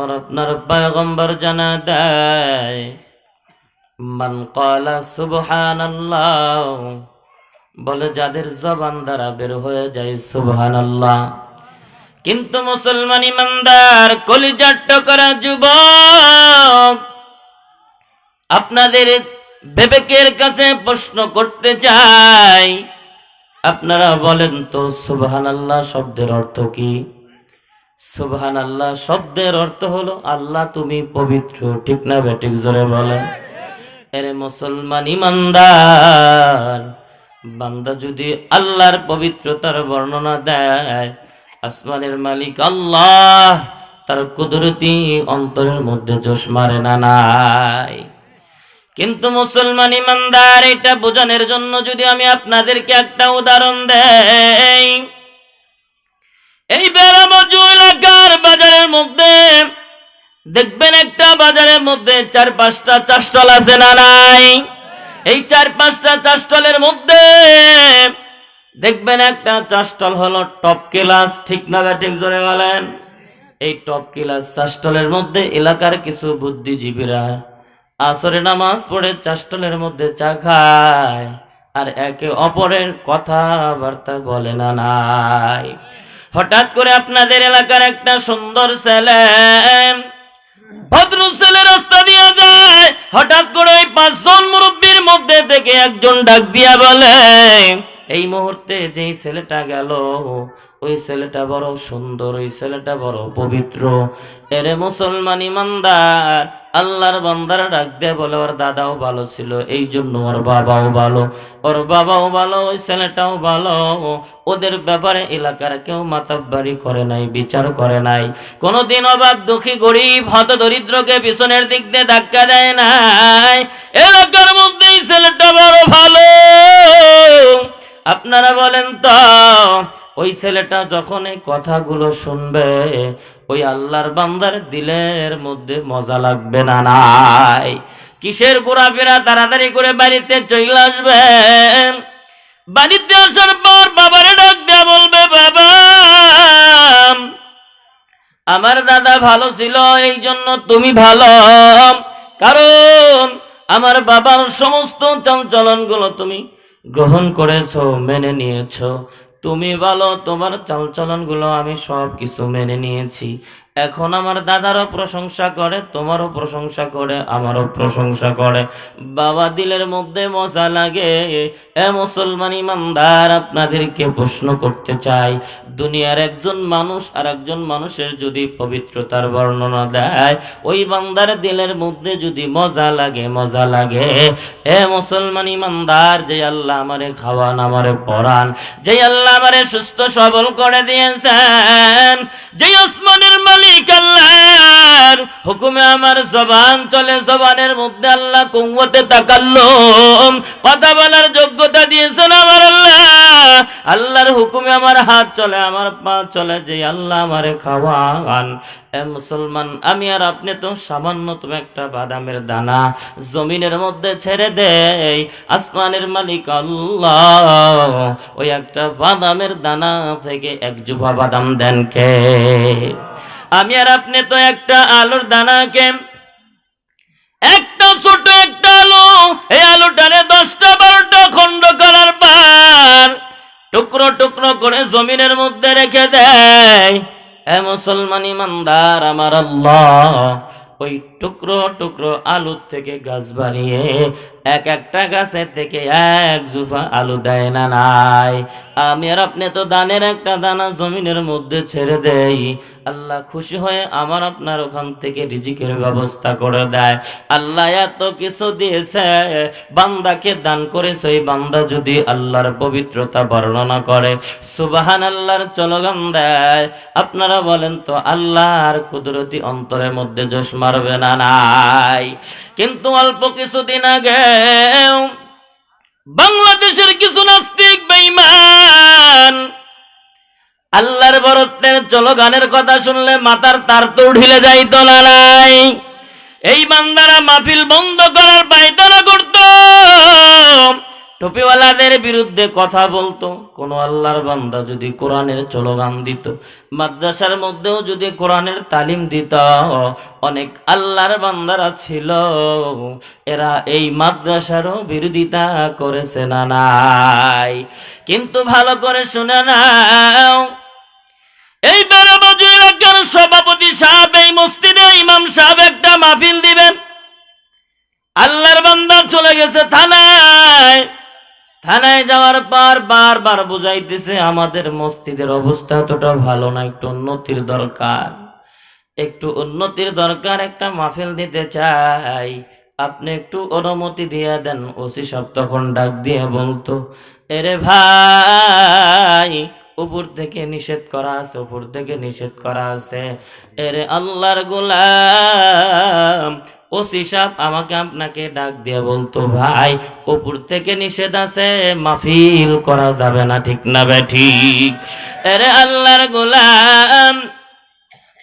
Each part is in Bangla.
আমার আপনার পয়গম্বর জানা দেয়, মান কালা সুবহানাল্লাহ বলে যাদের জবান দ্বারা বের হয়ে যায় সুবহানাল্লাহ। কিন্তু মুসলমান ইমানদার, কলিজার করা যুবক, আপনাদের বিবেকের কাছে প্রশ্ন করতে চাই আপনারা বলেন তো সুবহান আল্লাহ শব্দের অর্থ কি? সুবহান আল্লাহ শব্দের অর্থ হলো, আল্লাহ তুমি পবিত্র, ঠিক না বেঠিক জোরে বলেন। এরে মুসলমান ইমানদার। বান্দা যদি আল্লাহর পবিত্রতার বর্ণনা দেয়, আসমানের মালিক আল্লাহ, তার কুদরতি অন্তরের মধ্যে জোশ মারে না নাই। কিন্তু মুসলমান ইমানদার, এটা বোঝানোর জন্য যদি আমি আপনাদেরকে একটা উদাহরণ দেই এই বেড়ামজু এলাকার বাজারের মধ্যে, দেখবেন একটা বাজারের মধ্যে চার পাঁচটা চাষটল আছে না নাই? এই চার পাঁচটা চাষটলের মধ্যে, দেখবেন একটা চাষটল হলো টপ ক্লাস, ঠিক না ঠিক জোরে বলেন? এই টপ ক্লাস চাষটলের মধ্যে এলাকার কিছু বুদ্ধিজীবীরা আসরে নামাজ পড়ে চাষটলের মধ্যে চা খায়, আর একে অপরের কথাবার্তা বলে না নাই। হঠাৎ করে আপনাদের এলাকার একটা সুন্দর ছেলে, ভদ্র ছেলে রাস্তা দিয়ে যায়। হঠাৎ করে ওই পাঁচজন মুরব্বীর মধ্যে থেকে একজন ডাক দিয়া বলে এই মুহূর্তে যেই ছেলেটা গেল, ওই ছেলেটা বড় সুন্দর, ওই ছেলেটা বড় পবিত্র। এরে মুসলমান ইমানদার, আল্লাহর বান্দারা ডাক দিয়ে বলে, ওর দাদাও ভালো ছিল, এই জন্য ওর বাবাও ভালো। ওর বাবাও ভালো, ওই ছেলেটাও ভালো। ওদের ব্যাপারে এলাকার কেউ মাতাব্বারি করে নাই, বিচার করে নাই। কোনোদিন অবাক, দুঃখী, গরিব, হত দরিদ্রকে পিছনের দিক দিয়ে ধাক্কা দেয় নাই। এলাকার মধ্যেই ছেলেটা বড় ভালো। আপনারা বলেন তো, ওই ছেলেটা যখন এই কথাগুলো শুনবে, ওই আল্লাহর বান্দার দিলের মধ্যে মজা লাগবে না নাই? কিসের ঘোরাফেরা, তাড়াতাড়ি করে বাড়িতে চলে আসবে? বাড়িতে আসার পর বাবারে ডাক দেয়া বলবে, বাবা, আমার দাদা ভালো ছিল, এই জন্য তুমি ভালো। কারণ আমার বাবার সমস্ত চালচলনগুলো তুমি গ্রহণ করেছ মেনে নিয়েছ। তুমি বলো তোমার চালচলনগুলো আমি সব কিছু মেনে নিয়েছি। এখন আমার দাদারও প্রশংসা করে, তোমারও প্রশংসা করে, আমারও প্রশংসা করে। বাবা দিলের মধ্যে মজা লাগে। এ মুসলমান ইমানদার, আপনাদেরকে প্রশ্ন করতে চাই। দুনিয়ার একজন মানুষ আর একজন মানুষের যদি পবিত্রতার বর্ণনা দেয়, ওই বান্দার দিলের মধ্যে যদি মজা লাগে মজা লাগে। এ মুসলমান ইমানদার, যে আল্লাহ আমারে খাওয়ান, আমারে পড়ান, যে আল্লাহ আমারে সুস্থ সবল করে দিয়েছেন, যে আসমানের মালিক আল্লাহর হুকুমে আমার জবান চলে, জবানের মধ্যে আল্লাহ তাকাল্লো কথা বলার যোগ্যতা দিয়েছেন আমার আল্লাহ। আল্লাহর হুকুমে আমার হাত চলে, আমার পা চলে, যে আল্লাহ খাওয়ান। এ মুসলমান, আমি আর আপনি তো একটা বাদামের দানা জমিনের মধ্যে ছেড়ে দেই। আসমানের মালিক আল্লাহ, ওই একটা বাদামের দানা থেকে এক জুভা বাদাম দেন কে? আমি আর আপনি তো একটা আলুর দানাকে একটা ছোট একটা আলু, এই আলুটারে দশটা বারোটা খণ্ড করার পর টুকরো টুকরো করে জমিনের মধ্যে রেখে দেয়। এ মুসলমান ইমানদার, আমার আল্লাহ, ওই টুকরো টুকরো আলুর থেকে গাছ বানিয়ে এক একটা গাছের থেকে এক জুফা আলু দেয় না নাই। আমি আর আপনি তো দানের একটা দানা জমিনের মধ্যে ছেড়ে দেই। আল্লাহ খুশি হয়ে আমার আপনার ওখান থেকে রিজিকের ব্যবস্থা করে দেয়। আল্লাহ এত কিছু দিয়েছে, বান্দাকে দান করেছে ওই বান্দা যদি আল্লাহর পবিত্রতা বর্ণনা করে। সুবাহান আল্লাহর চলগান দেয়। আপনারা বলেন তো, আল্লাহর কুদরতি অন্তরের মধ্যে জোশ মারবে না নাই? কিন্তু অল্প কিছুদিন আগে বাংলাদেশের কিছু নাস্তিক বেঈমান, আল্লাহর বরত্বের চলো গানের কথা শুনলে মাথার তার তো উঠিলে যাইত নাই। এই বান্দারা মাহফিল বন্ধ করার পায়তারা করত। টুপিওয়ালাদের বিরুদ্ধে কথা বলতো। কোনো আল্লাহর বান্দা যদি কোরআনের চলগান দিত, মাদ্রাসার মধ্যেও যদি কোরআনের তালিম দিত, অনেক আল্লাহর বান্দারা ছিল। এরা এই মাদ্রাসারও বিরোধিতা করেছে না নাই। কিন্তু ভালো করে শুনে নাও এই বেড়াবাজু এলাকার সভাপতি সাহেব এই মসজিদে ইমাম সাহেব একটা মাহফিল দিবেন। আল্লাহর বান্দা চলে গেছে থানায়। থানায় যাওয়ার পর বারবার বুঝাইতেছে, আমাদের মসজিদের অবস্থা এতটা ভালো না, একটু উন্নতির দরকার। একটু উন্নতির দরকার একটা মাহফিল দিতে চাই। আপনি একটু অনুমতি দিয়ে দেন। ওসি সব তখন ডাক দিয়ে বলতো, এরে ভাই উপর থেকে নিষেধ করা আছে, উপর থেকে নিষেধ করা আছে। এরে আল্লাহর গোলাম ওসি সাহেব আমাকে আপনাকে ডাক দিয়ে বলতো, ভাই, উপর থেকে নিষেধ আছে, মাহফিল করা যাবে না, ঠিক না বে ঠিক? এরে আল্লাহর গোলাম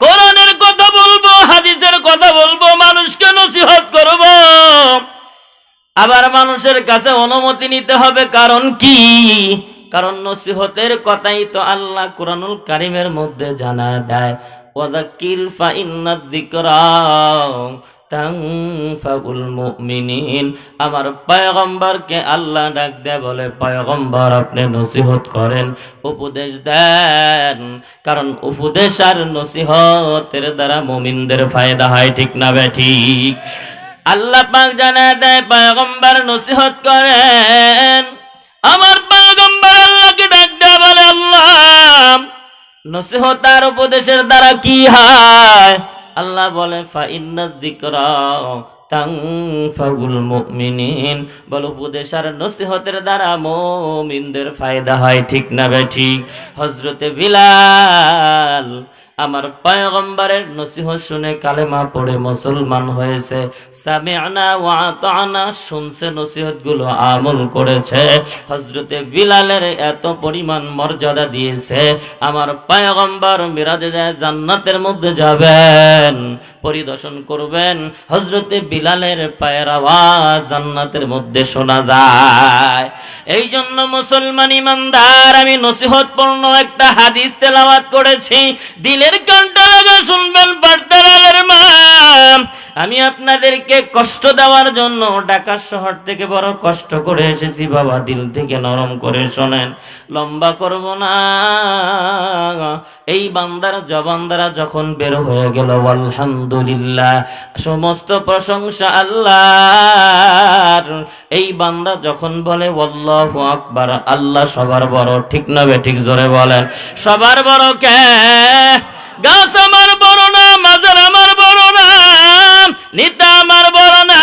কোরআনের কথা বলব, হাদিসের কথা বলব, মানুষকে নসিহত করব। আবার মানুষের কাছে অনুমতি নিতে হবে, কারণ কি? কারণ নসিহতের কথাই তো আল্লাহ কোরআনুল কারিমের মধ্যে জানা দেয়। তানফাউল মুমিনিন। আমার পয়গম্বরকে আল্লাহ ডাক দেয় বলে, পয়গম্বর, আপনি নসিহত করেন, উপদেশ দেন। কারণ উপদেশ আর নসিহতের দ্বারা মুমিনদের ফায়দা হয়, ঠিক না বে ঠিক? আল্লাহ পাক জানা দেয়, পয়গম্বর, নসিহত করেন। আমার পয়গম্বর বলে, আল্লাহ নসিহতার উপদেশের দ্বারা কি হয়? আল্লাহ বলে উপদেশ আর নসিহতের দ্বারা ফায়দা হয়, ঠিক না বে ঠিক? হজরতে বিলাল আমার পয়গম্বরের নসিহত শুনে কালেমা পড়ে মুসলমান হয়েছে। সামিআনা ওয়া আতানা শুনছে নসিহতগুলো আমল করেছে। হযরতে বিলালের এত পরিমাণ মর্যাদা দিয়েছে। আমার পয়গম্বর মিরাজে যায় জান্নাতের মধ্যে যাবেন, পরিদর্শন করবেন। হযরতে বিলালের পায়ের আওয়াজ জান্নাতের মধ্যে শোনা যায়। এই জন্য মুসলমান ইমানদার, আমি নসিহতপূর্ণ একটা হাদিস তেলাওয়াত করেছি। দিলের কানটা লাগা শুনবেন পার্তারালের মা। আমি আপনাদেরকে কষ্ট দেওয়ার জন্য ঢাকা শহর থেকে বড় কষ্ট করে এসেছি, বাবা দিল থেকে নরম করে শোনেন। লম্বা করব না। এই বান্দার জবান দ্বারা যখন বের হয়ে গেল, আলহামদুলিল্লাহ, সমস্ত প্রশংসা আল্লাহর এই বান্দা যখন বলে, আল্লাহু আকবার আল্লাহ সবার বড়, ঠিক না ঠিক জোরে বলেন। সবার বড় কে? গাছ আমার বড় না, মাজার আমার বড় না, নিতা আমার বড় না,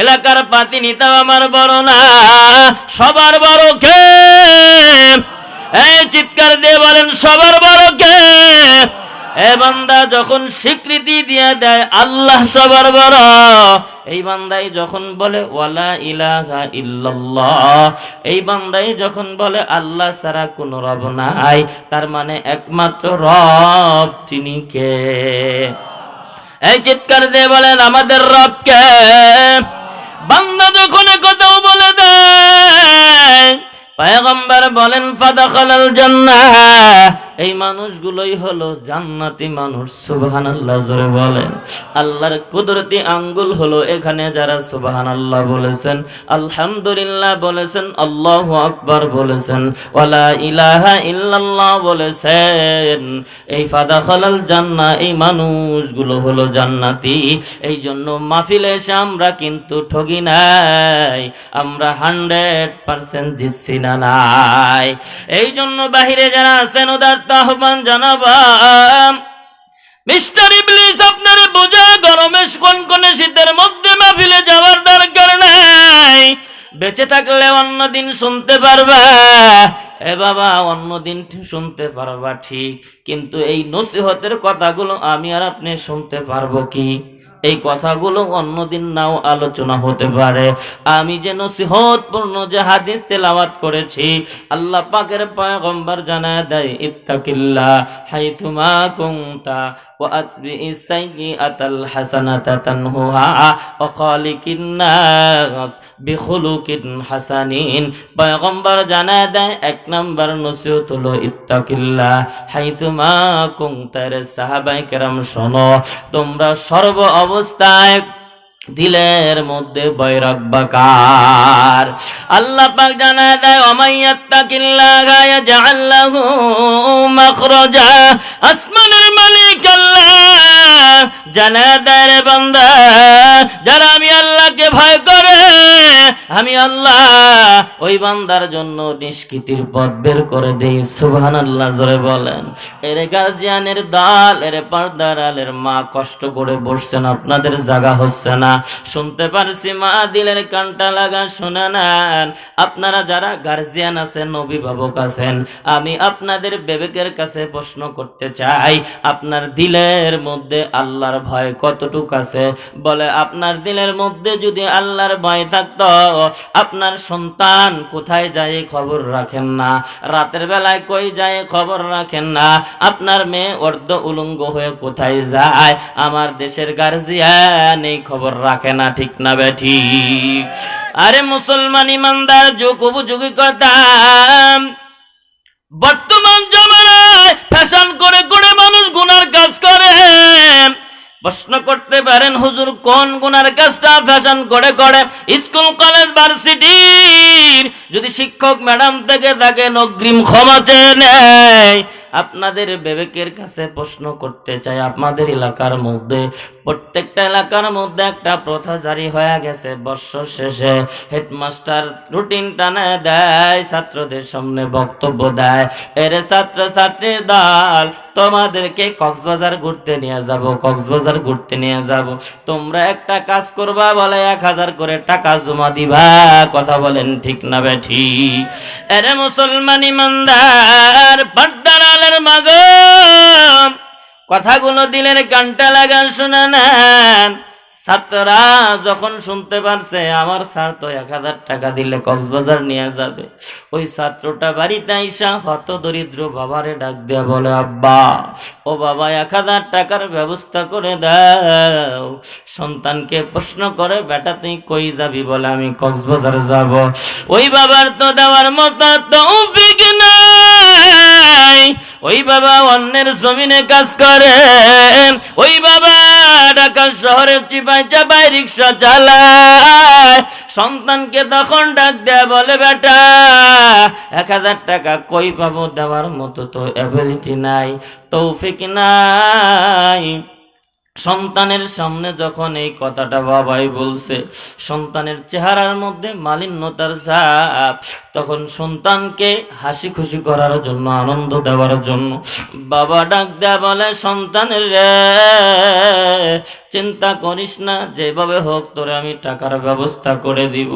এলাকার পাতি নিতা আমার বড় না, সবার বড় কে? এই চিৎকার দিয়ে বলেন, সবার বড় কে? এ বান্দা, যখন স্বীকৃতি দিয়ে দেয় আল্লাহ সবার বড়, এই বান্দাই যখন বলে, ওয়ালা ইলাহা ইল্লাল্লাহ এই বান্দাই যখন বলে, আল্লাহ ছাড়া কোনো রব নাই তার মানে একমাত্র রব তিনি কে? এই চিৎকার দিয়ে বলেন, আমাদের রব কে? বান্দা যখন কথাও বলে দেয়, পয়গম্বর বলেন, ফাদাখালাল জান্নাহ এই মানুষগুলোই হলো জান্নাতি মানুষ, সুবহানাল্লাহ জোরে বলেন। আল্লাহর কুদরতি আঙ্গুল হলো এখানে যারা সুবহানাল্লাহ বলেছেন, আলহামদুলিল্লাহ বলেছেন, আল্লাহ আকবার বলেছেন, ওয়ালা ইলাহা ইল্লাল্লাহ বলেছেন। এই ফাদা খালাল জান্না এই মানুষগুলো হলো জান্নাতি। এই জন্য মাহফিলে এসে আমরা কিন্তু ঠগি নাই, আমরা হান্ড্রেড পার্সেন্ট জিতছি না নাই। এই জন্য বাহিরে যারা আছেন ওদের আহ্বান জানাবাম। মিস্টার ইবলিস আপনার বোঝা গরমে কনকনে শীতের মধ্যে মাফিলে যাওয়ার দরকার নাই। বেঁচে থাকলে অন্য দিন শুনতে পারবা। এ বাবা, অন্য দিন শুনতে পারবা ঠিক, কিন্তু এই নসিহতের কথাগুলো আমি আর আপনি শুনতে পারব কি? এই কথাগুলো অন্যদিন নাও আলোচনা হতে পারে। আমি যে নসিহতপূর্ণ যে হাদিস তেলাওয়াত করেছি, আল্লাহ পাকের পয়গম্বর জানায় দেয় ইত্তাকিল্লা হাইতুমা কুনতা وأتبع السيئة الحسنة تنهها وخالق الناس بخلق حسنين পয়গম্বর জানা দেয় এক নম্বর নসিহত হলো ইত্তাকিল্লাহ হাইতুমা কুনতার সাহাবায়ে কেরাম শোনো তোমরা সর্ব অবস্থায় দিলের মধ্যে ভয় রাখবা আল্লাহ পাক জানা দেয় অমাইয়াত্তাকিল্লাহ ইয়াজআল লাহু মাখরাজা। আসমানের মালিক আল্লাহ জানা দেয়, রে বান্দা, যারা আমি আল্লাহকে ভয় করে, আমি আল্লাহ ওই বান্দার জন্য নিষ্কৃতির পথ বের করে দেই। সুবহানাল্লাহ, জোরে বলেন। এর গার্জিয়ানের দল, এর পর্দার আলের মা কষ্ট করে বসছেন, আপনাদের জায়গা হচ্ছে না। শুনতে পারছি, মা দিলের কানটা লাগা, শুনে আপনারা যারা গার্জিয়ান আছেন, অভিভাবক আছেন, আমি আপনাদের বিবেকের কাছে প্রশ্ন করতে চাই, আপনার দিলের মধ্যে আল্লাহর ভয় কতটুক আছে? বলে, আপনার দিলের মধ্যে যদি আল্লাহর ভয় থাকতো, আপনার সন্তান কোথায় যায় খবর রাখেন না? রাতের বেলায় কই যায় খবর রাখেন না? আপনার মেয়ে অর্ধ উলঙ্গ হয়ে কোথায় যায়? আমার দেশের গার্জিয়ান এই খবর রাখে না, ঠিক না বেঠি আরে মুসলমান ইমানদার, যুগ উপযোগী কথা বর্তমান জমানায় ফ্যাশন করে করে মানুষ গুনার কাজ করে। প্রশ্ন করতে পারেন, হুজুর কোন গুনার কাজটা ফ্যাশন করে করে? স্কুল, কলেজ, ভার্সিটির। যদি শিক্ষক ম্যাডাম থেকে তাকে অগ্রিম ক্ষমা চেয়ে নেয়। আপনাদের বিবেকের কাছে প্রশ্ন করতে চাই, আপনাদের এলাকার মধ্যে, প্রত্যেকটা এলাকার মধ্যে একটা প্রথা জারি হয়ে গেছে। বর্ষ শেষে হেডমাস্টার রুটিন টানে দেয়, ছাত্রদের সামনে বক্তব্য দেয়। এর ছাত্র ছাত্রীর দল, তোমাদেরকে কক্সবাজার ঘুরতে নিয়ে যাব, কক্সবাজার ঘুরতে নিয়ে যাব। তোমরা একটা কাজ করবা, বলে এক হাজার করে টাকা জমা দিবা। কথা বলেন ঠিক না বেঠি এরে মুসলমান ইমানদার, পর্দার আলের মাগ কথাগুলো দিলেন কানটা লাগান, শুনে নেন। ছাত্ররা যখন শুনতে পারছে, আমার স্যার তো এক হাজার টাকা দিলে কক্সবাজার নিয়ে যাবে। ওই ছাত্রটা বাড়িতে আইসা হত দরিদ্র বাবারে ডাক দেয়া বলে, আব্বা, ও বাবা, এক হাজার টাকার ব্যবস্থা করে দাও। সন্তানকে প্রশ্ন করে, বেটা, তুই কই যাবি? বলে, আমি কক্সবাজার যাব। ওই বাবার তো দেওয়ার মতো তৌফিক নাই। ওই বাবা অন্যের জমিনে কাজ করে। ওই বাবা ঢাকা শহরের চিপাই চাপাই রিক্সা চালায়। সন্তানকে তখন ডাক দেয় বলে, বেটা, এক হাজার টাকা কই পাবো? দেওয়ার মতো তো অ্যাবিলিটি নাই, তৌফিক নাই। সন্তানের সামনে যখন এই কথাটা বাবাই বলছে, সন্তানের চেহারার মধ্যে মালিন্যতার ছাপ, তখন সন্তানকে হাসি খুশি করার জন্য, আনন্দ দেওয়ার জন্য বাবা ডাক দেয়া বলে, সন্তানের চিন্তা করিস না, যেভাবে হোক তোরে আমি টাকার ব্যবস্থা করে দিব।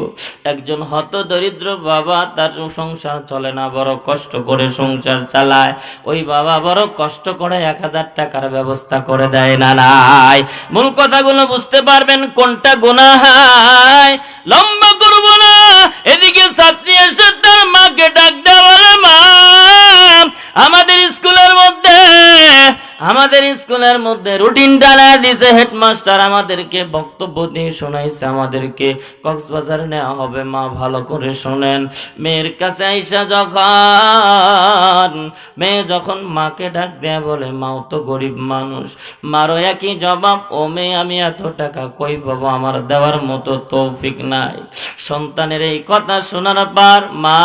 একজন হত দরিদ্র বাবা তার সংসার চলে না, বড় কষ্ট করে সংসার চালায়। ওই বাবা বড় কষ্ট করে এক হাজার টাকার ব্যবস্থা করে দেয় না নাই মূল কথাগুলো বুঝতে পারবেন কোনটা গোনা হয় লম্বা আমাদের স্কুলের মধ্যে রুটিন ডালা দিছে হেডমাস্টার আমাদেরকে বক্তব্য দিয়ে শোনাইছে আমাদেরকে। কক্সবাজার নেওয়া হবে, মা ভালো করে শোনেন। মেয়ের কাছে আইসা যখন, মেয়ে যখন মাকে ডাক দেয়া বলে, মাও তো গরিব মানুষ। মারো একই জবাব, ও মেয়ে, আমি এত টাকা কই পাবো? আমার দেওয়ার মতো তৌফিক নাই। সন্তানের এই কথা শোনার পর মা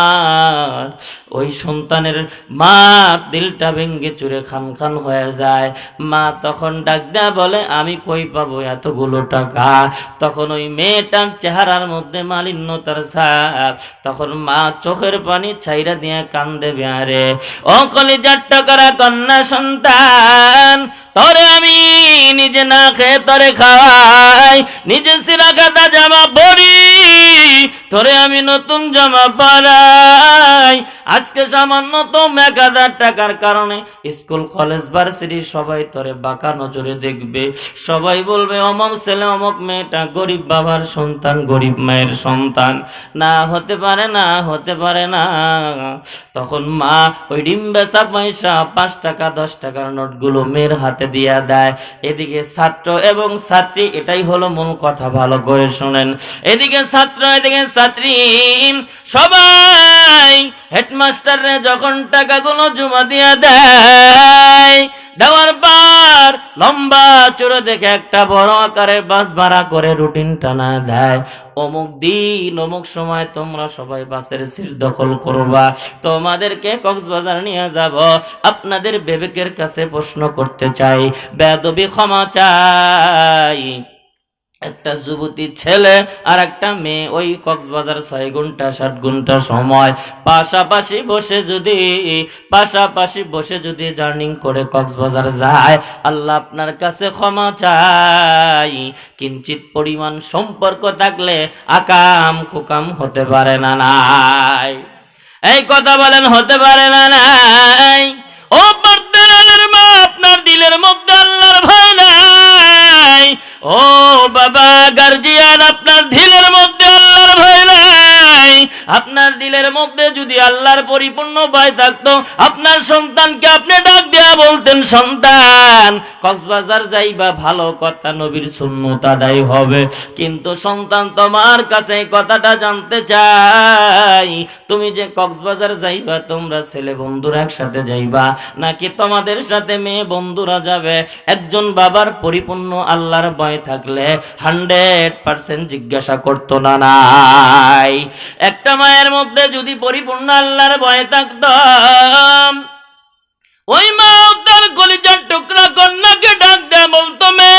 ওই সন্তানের মা দিলটা ভেঙ্গে চুরে খান খান হয়ে যায়। মা তখন ডাক দেয়া বলে, আমি কই পাবো এতগুলো টাকা? তখন ওই মেয়েটার চেহারার মধ্যে মালিন্যতার ছাপ। তখন মা চোখের পানি ছাইরা দিয়ে কান দেবে আরে ও কলিজার টাকারা কন্যা সন্তান তরে আমি নিজে না খেয়ে তরে খাওয়াই নিজে সিরা খাতা জামা পরি, তোরে আমি নতুন জামা পাড়াই আজকে সামান্য তো এক হাজার টাকার কারণে স্কুল, কলেজ, ভার্সিটি সবাই তোরে বাঁকা নজরে দেখবে। সবাই বলবে, অমক ছেলে, অমক মেয়েটা গরিব বাবার সন্তান, গরিব মায়ের সন্তান। না হতে পারে না, হতে পারে না। তখন মা ওই ডিম বেচা পয়সা, পাঁচ টাকা, দশ টাকার নোটগুলো মেয়ের হাতে দিয়া দেয়। এদিকে ছাত্র এবং ছাত্রী, এটাই হলো মূল কথা, ভালো করে শোনেন। এদিকে ছাত্র, এদিকে ছাত্রী, সবাই হেডমাস্টার যখন টাকাগুলো জমা দিয়া দেয় দেওয়ার পর লম্বা চূড়ো দেখে একটা বড় আকারে বাস ভাড়া করে রুটিন টানা দেয়। অমুক দিন, অমুক সময় তোমরা সবাই বাসের সিট দখল করবা। তোমাদেরকে কক্সবাজার নিয়ে যাব, আপনাদের বিবেকের কাছে প্রশ্ন করতে চাই। বেদবি ক্ষমা চাই। একটা যুবতী ছেলে আর একটা মেয়ে। ওই কক্সবাজার ছয় ঘণ্টা, সাত ঘণ্টা সময়। পাশাপাশি বসে যদি, পাশাপাশি বসে যদি জার্নিং করে কক্সবাজার যায়, আল্লাহ আপনার কাছে ক্ষমা চাই। কিঞ্চিত পরিমাণ সম্পর্ক থাকলে আকাম কুকাম হতে পারে না নাই। এই কথা বলেন, হতে পারে না নাই। ও পর্দার মা, আপনার দিলের মধ্যে আল্লাহর ভয় নাই। ও বাবা গার্জিয়ান আপনার দিলের মধ্যে আল্লাহর ভয় নাই আপনার দিলের মধ্যে যদি আল্লাহর পরিপূর্ণ ভয় থাকতো, আপনার সন্তানকে আপনি ডাক দেয়া বলতেন, সন্তান, কক্সবাজার যাইবা, ভালো কথা, নবীর সুন্নত আদায় হবে। কিন্তু সন্তান তোমার কাছে কথাটা জানতে চাই, তুমি যে কক্সবাজার যাইবা, তোমরা ছেলে বন্ধুরা একসাথে যাইবা, নাকি তোমাদের সাথে মেয়ে বন্ধুরা যাবে? একজন বাবার পরিপূর্ণ আল্লাহর ভয় থাকলে হান্ড্রেড পার্সেন্ট জিজ্ঞাসা করতো না নাই একটা মায়ের মধ্যে যদি পরিপূর্ণ আল্লাহর ভয় থাকতো ওই মা তার কলিজার টুকরা কন্যাকে ডাক দেয় বলতো মে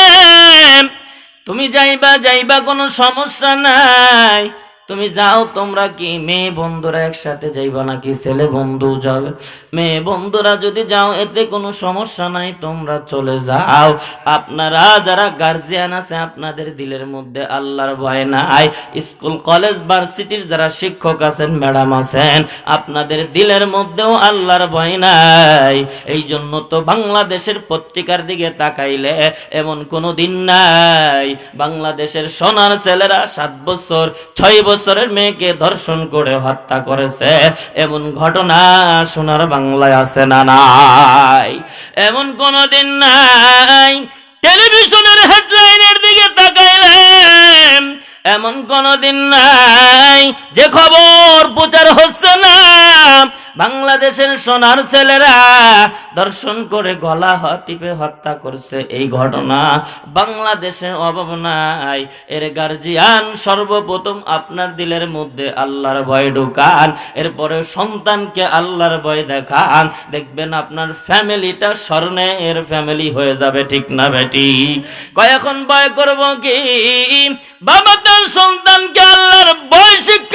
তুমি যাইবা যাইবা, কোনো সমস্যা নাই। তুমি যাও, তোমরা কি মেয়ে বন্ধুরা একসাথে যাইবা নাকি ছেলে বন্ধু যাবে? মেয়ে বন্ধুরা যদি যাও, এতে কোনো সমস্যা নাই, তোমরা চলে যাও। আপনারা যারা গার্জিয়ান আছে, আপনাদের দিলের মধ্যে আল্লাহর ভয় নাই। স্কুল কলেজ ভার্সিটির যারা শিক্ষক আছেন ম্যাডাম আছেন, আপনাদের দিলের মধ্যেও আল্লাহর ভয় নাই। এই জন্য তো বাংলাদেশের পত্রিকার দিকে তাকাইলে এমন কোনো দিন নাই। বাংলাদেশের সোনার ছেলেরা সাত বছর, ছয় বছরের মেয়েকে ধর্ষণ করে হত্যা করেছে। এমন ঘটনা সোনার বাংলায় আছে না নাই? এমন কোনদিন নাই? টেলিভিশনের হেডলাইনের দিকে তাকাইলেন। এমন কোনদিন নাই? যে খবর প্রচার হচ্ছে না। বাংলাদেশের সোনার ছেলেরা দর্শন করে গলা টিপে হত্যা করছে এই ঘটনা। বাংলাদেশের অভাব নাই। এর গার্জিয়ান সর্বপ্রথম আপনার দিলের মধ্যে আল্লাহর ভয় ঢুকান। এরপরে সন্তানকে আল্লাহর ভয় দেখান। দেখবেন আপনার ফ্যামিলিটা স্বর্ণে এর ফ্যামিলি হয়ে যাবে, ঠিক না বেটি? কয়, এখন ভয় করব কি? বাবা তার সন্তানকে আল্লাহর ভয় শিক্ষা